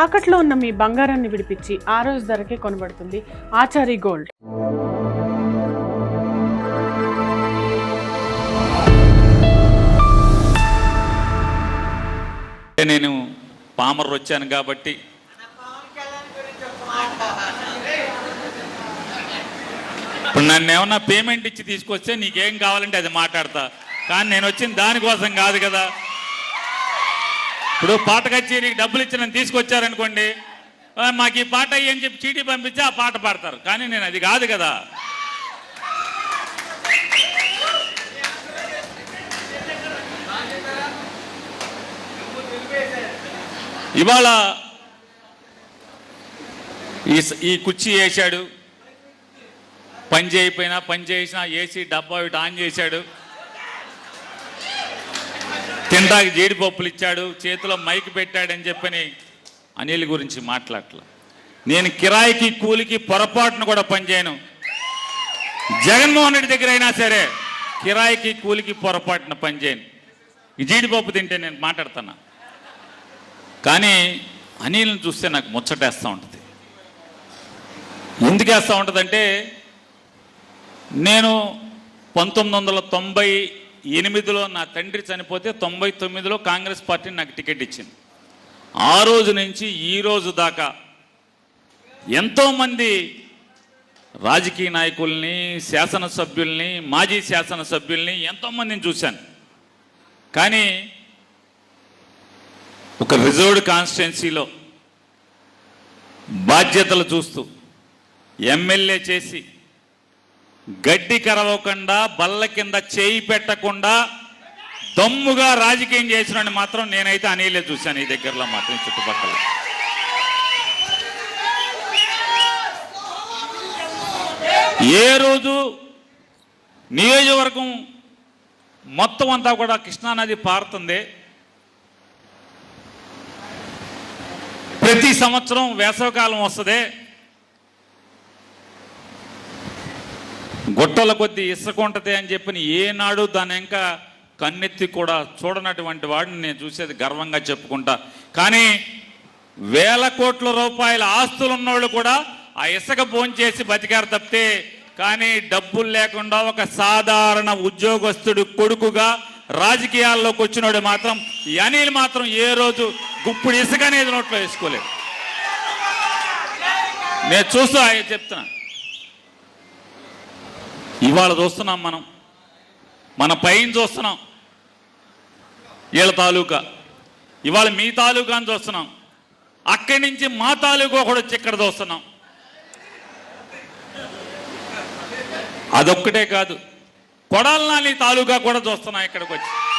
తాకట్లో ఉన్న మీ బంగారాన్ని విడిపించి ఆ రోజు ధరకే కొనబడుతుంది ఆచారి గోల్డ్. నేను పామర్ వచ్చాను కాబట్టి ఇప్పుడు నన్ను ఏమన్నా పేమెంట్ ఇచ్చి తీసుకొస్తే నీకేం కావాలంటే అది మాట్లాడతా. కానీ నేను వచ్చిన దానికోసం కాదు కదా. ఇప్పుడు పాట కచేరీకి డబ్బులు ఇచ్చి నన్ను తీసుకొచ్చారనుకోండి మాకు ఈ పాట అయ్యి అని చెప్పి చీటీ పంపించి ఆ పాట పాడతారు. కానీ నేను అది కాదు కదా. ఇవాళ ఈ ఈ కుర్చీ వేశాడు పని చేయకపోయినా పని చేసినా ఏసీ డబ్బా ఇటు ఆన్ చేశాడు. తింటాకి జీడిపప్పులు ఇచ్చాడు చేతిలో మైక్ పెట్టాడని చెప్పని అనిల్ గురించి మాట్లాడలా నేను కిరాయికి కూలికి పొరపాటును కూడా పనిచేయను. జగన్మోహన్ రెడ్డి దగ్గర అయినా సరే కిరాయికి కూలికి పొరపాటున పనిచేయను. ఈ జీడిపప్పు తింటే నేను మాట్లాడుతున్నా కానీ అనిల్ని చూస్తే నాకు ముచ్చటేస్తూ ఉంటుంది. ఎందుకేస్తూ ఉంటుందంటే నేను పంతొమ్మిది వందల తొంభై ఎనిమిదిలో నా తండ్రి చనిపోతే తొంభై తొమ్మిదిలో కాంగ్రెస్ పార్టీ నాకు టికెట్ ఇచ్చింది. ఆ రోజు నుంచి ఈ రోజు దాకా ఎంతోమంది రాజకీయ నాయకుల్ని శాసనసభ్యుల్ని మాజీ శాసనసభ్యుల్ని ఎంతోమందిని చూశాను. కానీ ఒక రిజర్వ్డ్ కాన్స్టిట్యున్సీలో బాధ్యతలు చూస్తూ ఎమ్మెల్యే చేసి గడ్డి కరవకుండా బల్ల కింద చేయి పెట్టకుండా దమ్ముగా రాజకీయం చేసినని మాత్రం నేనైతే అనీలే చూశాను ఈ దగ్గరలో మాత్రం చుట్టుపక్కల. ఏ రోజు నియోజకవర్గం మొత్తం అంతా కూడా కృష్ణానది పారుతుంది. ప్రతి సంవత్సరం వేసవకాలం వస్తుంది. గుట్టల కొద్దీ ఇసుకుంటది ఉంటుంది అని చెప్పిన ఏనాడు దాని ఇంకా కన్నెత్తి కూడా చూడనటువంటి వాడిని నేను చూసేది గర్వంగా చెప్పుకుంటా. కానీ వేల కోట్ల రూపాయల ఆస్తులు ఉన్నోళ్ళు కూడా ఆ ఇసుక భోంచేసి బతికారు తప్పితే కానీ డబ్బులు లేకుండా ఒక సాధారణ ఉద్యోగస్తుడు కొడుకుగా రాజకీయాల్లోకి వచ్చినోడు మాత్రం అనిల్ మాత్రం ఏ రోజు గుప్పుడు ఇసుక అనేది నోట్లో వేసుకోలేదు. నేను చూస్తూ ఆయన చెప్తున్నా. ఇవాళ చూస్తున్నాం మనం. మన పైన చూస్తున్నాం. వీళ్ళ తాలూకా. ఇవాళ మీ తాలూకా అని చూస్తున్నాం. అక్కడి నుంచి మా తాలూకా కూడా వచ్చి ఇక్కడ చూస్తున్నాం. అదొక్కటే కాదు. కొడాలనాలి తాలూకా కూడా చూస్తున్నాం ఇక్కడికి వచ్చి.